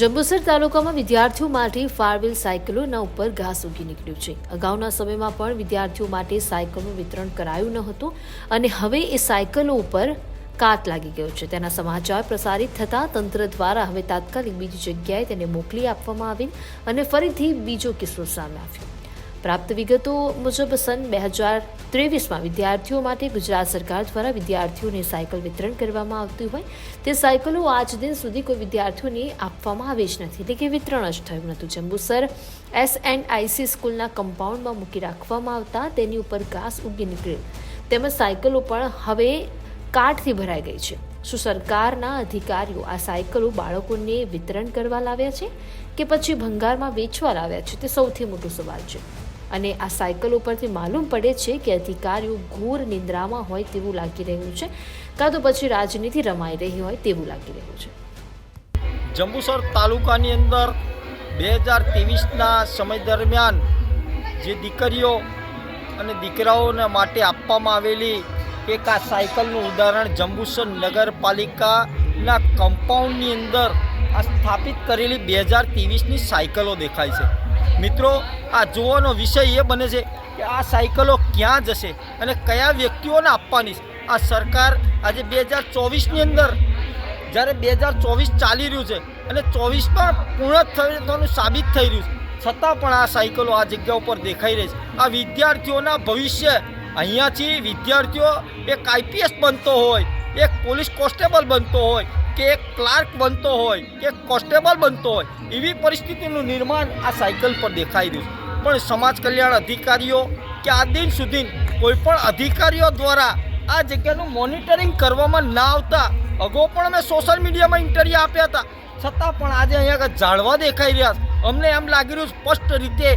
જંબુસર તાલુકામાં વિદ્યાર્થીઓ માટે ફારવેલ સાયકલોના ઉપર ઘાસ ઉગી નીકળ્યું છે. અગાઉના સમયમાં પણ વિદ્યાર્થીઓ માટે સાયકલનું વિતરણ કરાયું ન હતું અને હવે એ સાયકલો ઉપર કાટ લાગી ગયો છે. તેના સમાચાર પ્રસારિત થતાં તંત્ર દ્વારા હવે તાત્કાલિક બીજી જગ્યાએ તેને મોકલી આપવામાં આવી અને ફરીથી બીજો કિસ્સો સામે આવ્યો. પ્રાપ્ત વિગતો મુજબ સન બે હજાર ત્રેવીસમાં વિદ્યાર્થીઓ માટે ગુજરાત સરકાર દ્વારા વિદ્યાર્થીઓને સાયકલ વિતરણ કરવામાં આવતી હોય તે સાયકલો આજ દિન સુધી કોઈ વિદ્યાર્થીઓને આપવામાં આવી જ નથી. એટલે કે વિતરણ જ થયું નહોતું. જંબુસર એસ એન્ડ આઈસી સ્કૂલના કમ્પાઉન્ડમાં મૂકી રાખવામાં આવતા તેની ઉપર ઘાસ ઉગી નીકળેલ તેમજ સાયકલો પણ હવે કાઠથી ભરાઈ ગઈ છે. શું સરકારના અધિકારીઓ આ સાયકલો બાળકોને વિતરણ કરવા લાવ્યા છે કે પછી ભંગારમાં વેચવા લાવ્યા છે? તે સૌથી મોટો સવાલ છે. અને આ સાયકલ ઉપરથી માલુમ પડે છે કે અધિકારીઓ ઘોર નિંદ્રામાં હોય તેવું લાગી રહ્યું છે કાં તો પછી રાજનીતિ રમાઈ રહી હોય તેવું લાગી રહ્યું છે. જંબુસર તાલુકાની અંદર બે હજાર ત્રેવીસના સમય દરમિયાન જે દીકરીઓ અને દીકરાઓને માટે આપવામાં આવેલી એક આ સાયકલનું ઉદાહરણ જંબુસર નગરપાલિકાના કમ્પાઉન્ડની અંદર આ સ્થાપિત કરેલી બે હજાર ત્રેવીસની સાયકલો દેખાય છે. મિત્રો, આ જોવાનો વિષય એ બને છે કે આ સાયકલો ક્યાં જશે અને કયા વ્યક્તિઓને આપવાની છે? આ સરકાર આજે બે હજાર ચોવીસની અંદર, જ્યારે બે હજાર ચોવીસ ચાલી રહ્યું છે અને ચોવીસમાં પૂર્ણ થવાનું સાબિત થઈ રહ્યું છે, છતાં પણ આ સાયકલો આ જગ્યા ઉપર દેખાઈ રહી છે. આ વિદ્યાર્થીઓના ભવિષ્ય, અહીંયાથી વિદ્યાર્થીઓ એક આઈપીએસ બનતો હોય, એક પોલીસ કોન્સ્ટેબલ બનતો હોય કે ક્લાર્ક બનતો હોય, કે કોન્સ્ટેબલ બનતો હોય, એવી પરિસ્થિતિનું નિર્માણ આ સાયકલ પર દેખાઈ રહ્યું છે. પણ સમાજ કલ્યાણ અધિકારીઓ કે આ દિન સુધી કોઈ પણ અધિકારીઓ દ્વારા આ જગ્યાનું મોનિટરિંગ કરવામાં ના આવતા, અગાઉ પણ અમે સોશિયલ મીડિયામાં ઇન્ટરવ્યૂ આપ્યા હતા. છતાં પણ આજે અહીંયા ઝાડવા દેખાઈ રહ્યા છે. અમને એમ લાગી રહ્યું સ્પષ્ટ રીતે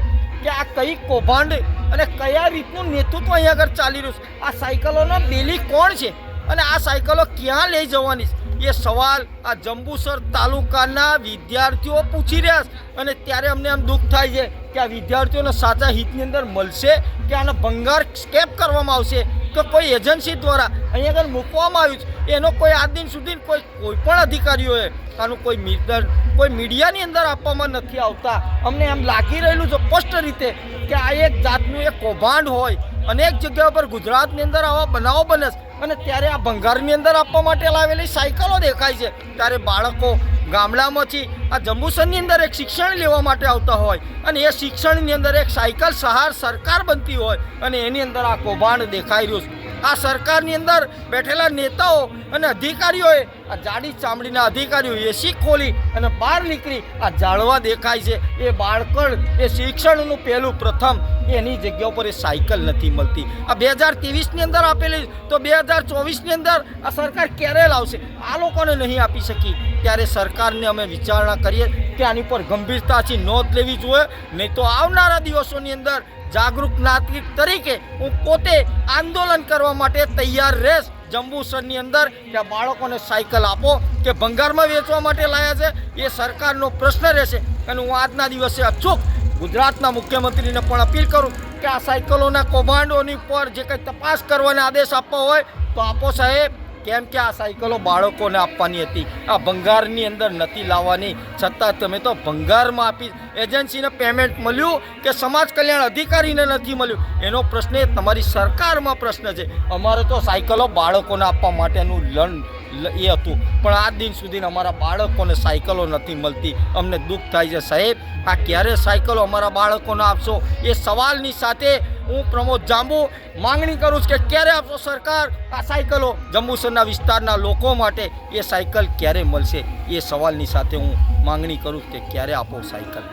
કે આ કઈ કૌભાંડ અને કયા રીતનું નેતૃત્વ અહીંયા આગળ ચાલી રહ્યું છે. આ સાયકલોના બેલી કોણ છે? અને આ સાયકલો ક્યાં લઈ જવાની એ સવાલ આ જંબુસર તાલુકાના વિદ્યાર્થીઓ પૂછી રહ્યા છે. અને ત્યારે અમને એમ દુઃખ થાય છે કે આ વિદ્યાર્થીઓને સાચા હિતની અંદર મળશે કે આનો ભંગાર સ્કેપ કરવામાં આવશે? કે કોઈ એજન્સી દ્વારા અહીંયા આગળ મૂકવામાં આવ્યું છે? એનો કોઈ આ દિન સુધી કોઈ કોઈ પણ અધિકારીઓએ આનું કોઈ મીટર કોઈ મીડિયાની અંદર આપવામાં નથી આવતા. અમને એમ લાગી રહેલું છે સ્પષ્ટ રીતે કે આ એક જાતનું એક કૌભાંડ હોય. અનેક જગ્યાઓ પર ગુજરાતની અંદર આવા બનાવો બને છે. અને ત્યારે આ ભંગારની અંદર આપવા માટે લાવેલી સાયકલો દેખાય છે. ત્યારે બાળકો ગામડામાંથી આ જંબુસરની અંદર એક શિક્ષણ લેવા માટે આવતા હોય અને એ શિક્ષણની અંદર એક સાયકલ સહાર સરકાર બનતી હોય અને એની અંદર આ કૌભાંડ દેખાઈ રહ્યું છે. આ સરકારની અંદર બેઠેલા નેતાઓ અને અધિકારીઓએ આ જાડી ચામડીના અધિકારીઓ એસી ખોલી અને બહાર નીકળી આ જાળવા દેખાય છે. એ બાળકણ, એ શિક્ષણનું પહેલું પ્રથમ એની જગ્યા ઉપર એ સાયકલ નથી મળતી. આ બે હજાર ત્રેવીસની અંદર આપેલી, તો બે હજાર ચોવીસની અંદર આ સરકાર ક્યારે લાવશે? આ લોકોને નહીં આપી શકી. ત્યારે સરકારને અમે વિચારણા કરીએ કે આની પર ગંભીરતાથી નોંધ લેવી જોઈએ. નહીં તો આવનારા દિવસોની અંદર જાગૃત નાગરિક તરીકે હું પોતે આંદોલન કરવા માટે તૈયાર રહેશ. જંબુસરની અંદર કે બાળકોને સાયકલ આપો કે ભંગારમાં વેચવા માટે લાયા છે, એ સરકારનો પ્રશ્ન રહેશે. અને હું આજના દિવસે અચૂક ગુજરાતના મુખ્યમંત્રીને પણ અપીલ કરું કે આ સાયકલોના કૌભાંડોની પર જે કંઈ તપાસ કરવાના આદેશ આપવા હોય, તો આપો સાહેબ. કેમ કે આ સાયકલો બાળકોને આપવાની હતી? આ ભંગારની અંદર નથી લાવવાની. છતાં તમે તો ભંગારમાં આપી એજન્સીને પેમેન્ટ મળ્યું કે સમાજ કલ્યાણ અધિકારીને નથી મળ્યું? એનો પ્રશ્ન એ તમારી સરકારમાં પ્રશ્ન છે. અમારે તો સાયકલો બાળકોને આપવા માટેનું લણ એ હતું. પણ આ દિન સુધી અમારા બાળકોને સાયકલો નથી મળતી. અમને દુઃખ થાય છે સાહેબ. આ ક્યારે સાયકલો અમારા બાળકોને આપશો? એ સવાલની સાથે હું પ્રમોદ જાંબુ, માંગણી કરું છું કે ક્યારે આપશો સરકાર? આ સાયકલો જંબુસરના વિસ્તારના લોકો માટે એ સાયકલ ક્યારે મળશે? એ સવાલની સાથે હું માંગણી કરું કે ક્યારે આપો સાયકલ?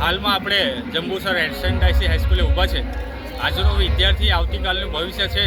હાલમાં આપણે જંબુસર એસએનડાઈસી હાઈસ્કૂલે ઊભા છે. આજનો વિદ્યાર્થી આવતીકાલનું ભવિષ્ય છે.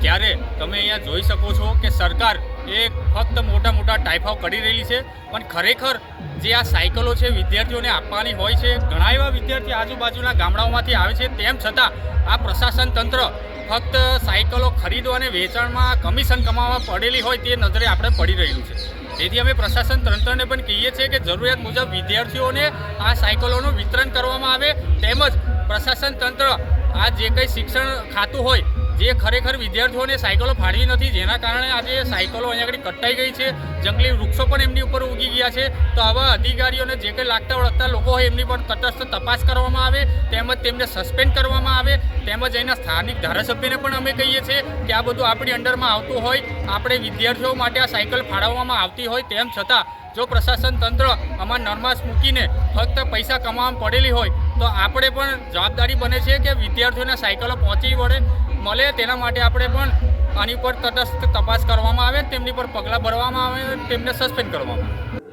ત્યારે તમે અહીંયા જોઈ શકો છો કે સરકાર એ ફક્ત મોટા મોટા ટાઈફાઓ કરી રહેલી છે. પણ ખરેખર જે આ સાયકલો છે વિદ્યાર્થીઓને આપવાની હોય છે, ઘણા એવા વિદ્યાર્થી આજુબાજુના ગામડાઓમાંથી આવે છે. તેમ છતાં આ પ્રશાસન તંત્ર ફક્ત સાયકલો ખરીદવા અને વેચાણમાં કમિશન કમાવા પડેલી હોય તે નજરે આપણે પડી રહ્યું છે. તેથી અમે પ્રશાસન તંત્રને પણ કહીએ છીએ કે જરૂરિયાત મુજબ વિદ્યાર્થીઓને આ સાયકલોનું વિતરણ કરવામાં આવે. તેમજ પ્રશાસન તંત્ર આ જે કંઈ શિક્ષણ ખાતું હોય જે ખરેખર વિદ્યાર્થીઓને સાયકલો ફાળવી નથી, જેના કારણે આજે સાયકલો અહીંયા આગળ કટાઈ ગઈ છે, જંગલી વૃક્ષો પણ એમની ઉપર ઉગી ગયા છે, તો આવા અધિકારીઓને જે કંઈ લાગતા વળગતા લોકો હોય એમની પર તટસ્થ તપાસ કરવામાં આવે, તેમજ તેમને સસ્પેન્ડ કરવામાં આવે, તેમજ અહીંના સ્થાનિક ધારાસભ્યને પણ અમે કહીએ છીએ કે આ બધું આપણી અંડરમાં આવતું હોય, આપણે વિદ્યાર્થીઓ માટે આ સાયકલ ફાળવવામાં આવતી હોય, તેમ છતાં જો પ્રશાસન તંત્ર આમાં નરમાશ મૂકીને ફક્ત પૈસા કમાવામાં પડેલી હોય, તો આપણે પણ જવાબદારી બને છે કે વિદ્યાર્થીઓને સાયકલો પહોંચી વળે મળે, તેના માટે આપણે પણ આની પર તટસ્થ તપાસ કરવામાં આવે, તેમની પર પગલાં ભરવામાં આવે, તેમને સસ્પેન્ડ કરવામાં આવે.